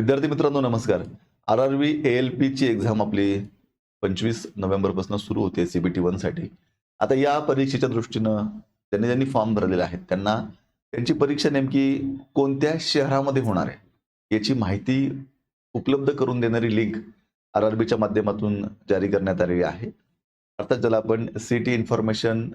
विद्यार्थी मित्रांनो नमस्कार. R R V A L Peechi exam आपली पंचवीस नोव्हेंबरपासून सुरू होते सीबीटी वनसाठी. आता या परीक्षेच्या दृष्टीनं त्यांनी ज्यांनी फॉर्म भरलेले आहेत त्यांना त्यांची परीक्षा नेमकी कोणत्या शहरामध्ये होणार आहे याची माहिती उपलब्ध करून देणारी लिंक आर आर बीच्या माध्यमातून जारी करण्यात आलेली आहे. अर्थात ज्याला आपण सिटी इन्फॉर्मेशन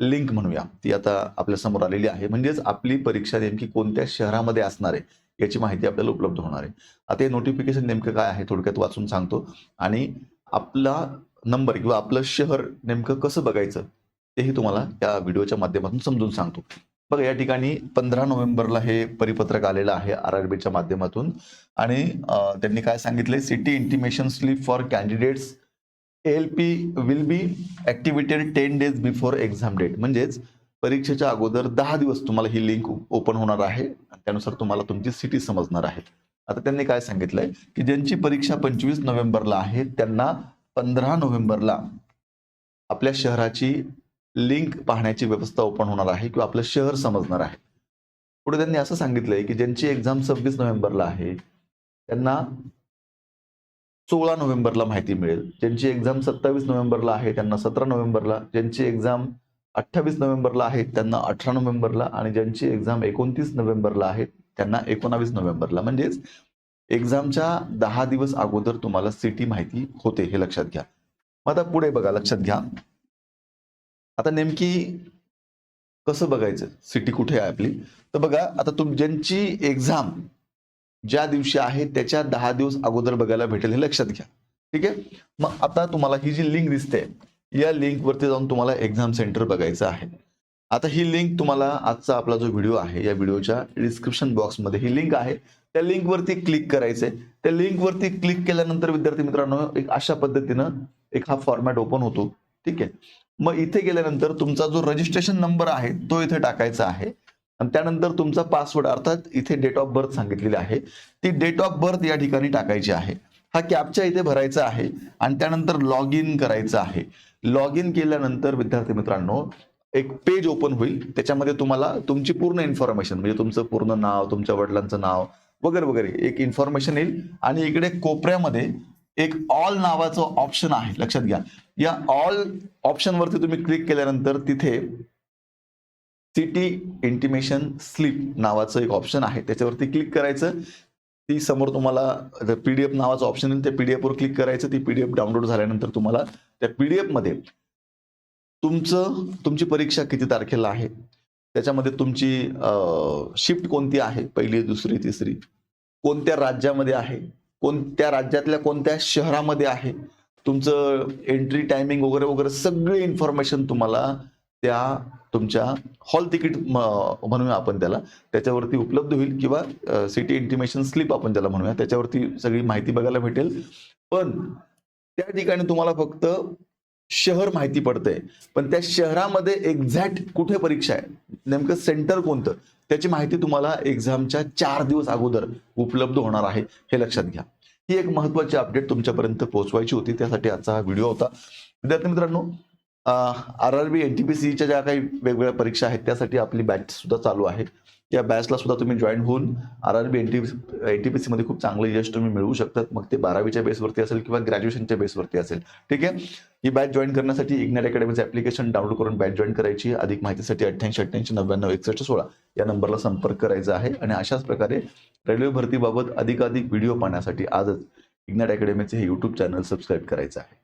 लिंक म्हणूया. ती आता आपल्यासमोर आलेली आहे. म्हणजेच आपली परीक्षा नेमकी कोणत्या शहरामध्ये असणार आहे याची माहिती आपल्याला उपलब्ध होणार आहे. आता हे नोटिफिकेशन नेमकं काय आहे थोडक्यात वाचून सांगतो. आणि आपला नंबर किंवा आपलं शहर नेमकं कसं बघायचं तेही तुम्हाला या व्हिडिओच्या माध्यमातून समजून सांगतो. बघा या ठिकाणी पंधरा नोव्हेंबरला हे परिपत्रक आलेलं आहे आर आर बीच्या माध्यमातून. आणि त्यांनी काय सांगितलंय? City intimation slip for candidates L P will be activated ten days before exam date म्हणजेच परीक्षेच्या अगोदर दहा दिवस तुम्हाला ही लिंक ओपन होणार आहे. त्यानुसार तुम्हाला तुमची सिटी समजणार आहे. आता त्यांनी काय सांगितलंय? की ज्यांची परीक्षा पंचवीस नोव्हेंबरला आहे त्यांना पंधरा नोव्हेंबरला आपल्या शहराची लिंक पाहण्याची व्यवस्था ओपन होणार आहे किंवा आपलं शहर समजणार आहे. पुढे त्यांनी असं सांगितलंय की ज्यांची एक्झाम सव्वीस नोव्हेंबरला आहे त्यांना सोळा नोव्हेंबरला माहिती मिळेल. ज्यांची एक्झाम सत्तावीस नोव्हेंबरला आहे त्यांना सतरा नोव्हेंबरला. ज्यांची एक्झाम अठ्ठावीस नोव्हेंबरला आहे त्यांना अठरा नोव्हेंबरला. आणि ज्यांची एक्झाम एकोणतीस नोव्हेंबरला आहे त्यांना एकोणावीस नोव्हेंबरला. म्हणजेच एक्झामच्या दहा दिवस अगोदर तुम्हाला सिटी माहिती होते हे लक्षात घ्या. मग आता पुढे बघा लक्षात घ्या. आता नेमकी कसं बघायचं? सिटी कुठे आहे आपली? तर बघा आता तुम ज्यांची एक्झाम ज्या दिवशी आहे त्याच्या दहा दिवस अगोदर बघायला भेटेल हे लक्षात घ्या. ठीक आहे? मग आता तुम्हाला ही जी लिंक दिसते या लिंक वरती जाऊन तुम्हाला एक्झाम सेंटर बघायचं आहे. आता ही लिंक तुम्हाला आजचा आपला जो व्हिडिओ आहे या व्हिडिओच्या डिस्क्रिप्शन बॉक्समध्ये ही लिंक आहे. त्या लिंक वरती क्लिक करायचंय. त्या लिंकवरती क्लिक केल्यानंतर विद्यार्थी मित्रांनो एक अशा पद्धतीनं एक हा फॉर्मॅट ओपन होतो. ठीक आहे? मग इथे गेल्यानंतर तुमचा जो रजिस्ट्रेशन नंबर आहे तो इथे टाकायचा आहे. आणि त्यानंतर तुमचा पासवर्ड अर्थात इथे डेट ऑफ बर्थ सांगितलेली आहे. ती डेट ऑफ बर्थ या ठिकाणी टाकायची आहे. हा कॅपच्या इथे भरायचा आहे आणि त्यानंतर लॉग इन करायचं आहे. लॉग इन केल्यानंतर विद्यार्थी मित्रांनो एक पेज ओपन होईल. त्याच्यामध्ये तुम्हाला तुमची पूर्ण इन्फॉर्मेशन म्हणजे तुमचं पूर्ण नाव तुमच्या वडिलांचं नाव वगैरे वगैरे एक इन्फॉर्मेशन येईल. आणि इकडे कोपऱ्यामध्ये एक ऑल नावाचं ऑप्शन आहे. लक्षात घ्या. या ऑल ऑप्शनवरती तुम्ही क्लिक केल्यानंतर तिथे सिटी इंटिमेशन स्लिप नावाचं एक ऑप्शन आहे. त्याच्यावरती क्लिक करायचं. ती समोर तुम्हाला पीडीएफ नावाचं ऑप्शन येईल त्या पी डी एफवर क्लिक करायचं. ती पीडीएफ डाउनलोड झाल्यानंतर तुम्हाला त्या पी डी एफमध्ये तुमचं तुमची परीक्षा किती तारखेला आहे? त्याच्यामध्ये तुमची शिफ्ट कोणती आहे? पहिली दुसरी तिसरी. कोणत्या राज्यामध्ये आहे? कोणत्या राज्यातल्या कोणत्या शहरामध्ये आहे? तुमचं एंट्री टायमिंग वगैरे वगैरे सगळी इन्फॉर्मेशन तुम्हाला त्या तुमच्या हॉल तिकीट म्हणूया आपण त्याला. त्याच्यावरती उपलब्ध होईल किंवा सिटी इंटिमेशन स्लिप आपण त्याला म्हणूया. त्याच्यावरती सगळी माहिती बघायला भेटेल. पण त्या ठिकाणी तुम्हाला फक्त शहर माहिती पडतंय. पण त्या शहरामध्ये एक्झॅक्ट कुठे परीक्षा आहे? नेमकं सेंटर कोणतं? त्याची माहिती तुम्हाला एक्झामच्या चार दिवस अगोदर उपलब्ध होणार आहे. हे लक्षात घ्या. ही एक महत्वाची अपडेट तुमच्यापर्यंत पोहोचवायची होती. त्यासाठी आजचा हा व्हिडिओ होता. विद्यार्थी मित्रांनो R R B N T P सीच्या ज्या काही वेगवेगळ्या परीक्षा आहेत त्यासाठी आपली बॅच सुद्धा चालू आहे. या बॅचला सुद्धा तुम्ही जॉईन होऊन R R B N T N T P सीमध्ये खूप चांगलं यश तुम्ही मिळवू शकतात. मग ते बारावीच्या बेसवरती असेल किंवा ग्रॅज्युएशनच्या बेसवरती असेल. ठीक आहे? ही बॅच जॉईन करण्यासाठी इग्नॅट अकॅडमीचं ऍप्लिकेशन डाउनलोड करून बॅच जॉईन करायची. अधिक माहितीसाठी अठ्ठ्याऐंशी अठ्ठ्याऐंशी नव्याण्णव एकसष्ट सोळा या नंबरला संपर्क करायचा आहे. आणि अशाच प्रकारे रेल्वे भरतीबाबत अधिकाधिक व्हिडिओ पाहण्यासाठी आजच इग्नॅट अकॅडमीचे हे यूट्यूब चॅनल सबस्क्राईब करायचं आहे.